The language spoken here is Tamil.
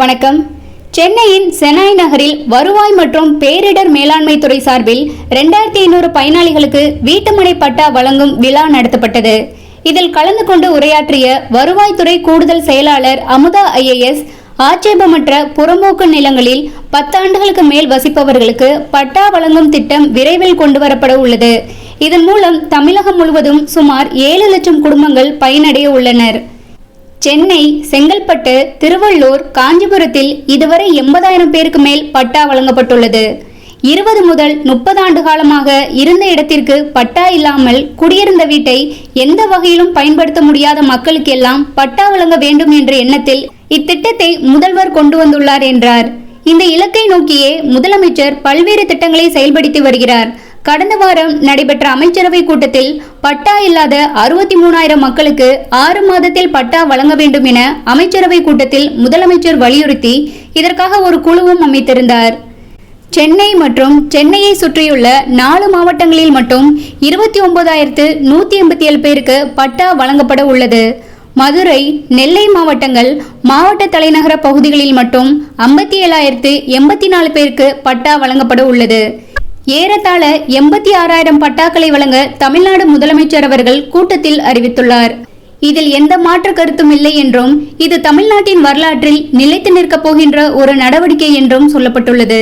வணக்கம். சென்னையின் செனாய் நகரில் வருவாய் மற்றும் பேரிடர் மேலாண்மை துறை சார்பில் ரெண்டாயிரத்தி ஐநூறு பயனாளிகளுக்கு வீட்டுமனை பட்டா வழங்கும் விழா நடத்தப்பட்டது. இதில் கலந்து கொண்டு உரையாற்றிய வருவாய்த்துறை கூடுதல் செயலாளர் அமுதா ஐஏஎஸ் ஆட்சேபமற்ற புறம்போக்கு நிலங்களில் பத்தாண்டுகளுக்கு மேல் வசிப்பவர்களுக்கு பட்டா வழங்கும் திட்டம் விரைவில் கொண்டுவரப்பட உள்ளது. இதன் மூலம் தமிழகம் முழுவதும் சுமார் ஏழு லட்சம் குடும்பங்கள் பயனடைய உள்ளனர். சென்னை செங்கல்பட்டு திருவள்ளூர் காஞ்சிபுரத்தில் இதுவரை எண்பதாயிரம் பேருக்கு மேல் பட்டா வழங்கப்பட்டுள்ளது. இருபது முதல் முப்பது ஆண்டு காலமாக இருந்த இடத்திற்கு பட்டா இல்லாமல் குடியிருந்த வீட்டை எந்த வகையிலும் பயன்படுத்த முடியாத மக்களுக்கெல்லாம் பட்டா வழங்க வேண்டும் என்ற எண்ணத்தில் இத்திட்டத்தை முதல்வர் கொண்டு வந்துள்ளார் என்றார். இந்த இலக்கை நோக்கியே முதலமைச்சர் பல்வேறு திட்டங்களை செயல்படுத்தி வருகிறார். கடந்த வாரம் நடைபெற்ற அமைச்சரவை கூட்டத்தில் பட்டா இல்லாத அறுபத்தி மூணாயிரம் மக்களுக்கு ஆறு மாதத்தில் பட்டா வழங்க வேண்டும் என அமைச்சரவை கூட்டத்தில் முதலமைச்சர் வலியுறுத்தி இதற்காக ஒரு குழுவும் அமைத்திருந்தார். சென்னை மற்றும் சென்னையை சுற்றியுள்ள நாலு மாவட்டங்களில் மட்டும் இருபத்தி ஒன்பதாயிரத்து நூத்தி எண்பத்தி ஏழு பேருக்கு பட்டா வழங்கப்பட உள்ளது. மதுரை நெல்லை மாவட்டங்கள் மாவட்ட தலைநகர பகுதிகளில் மட்டும் ஐம்பத்தி ஏழாயிரத்து எண்பத்தி நாலு பேருக்கு பட்டா வழங்கப்பட உள்ளது. ஏறத்தாழ எண்பத்தி ஆறாயிரம் பட்டாக்களை வழங்க தமிழ்நாடு முதலமைச்சர் அவர்கள் கூட்டத்தில் அறிவித்துள்ளார். இதில் எந்த மாற்று கருத்தும் இல்லை என்றும் இது தமிழ்நாட்டின் வரலாற்றில் நிலைத்து நிற்கப் போகின்ற ஒரு நடவடிக்கை என்றும் சொல்லப்பட்டுள்ளது.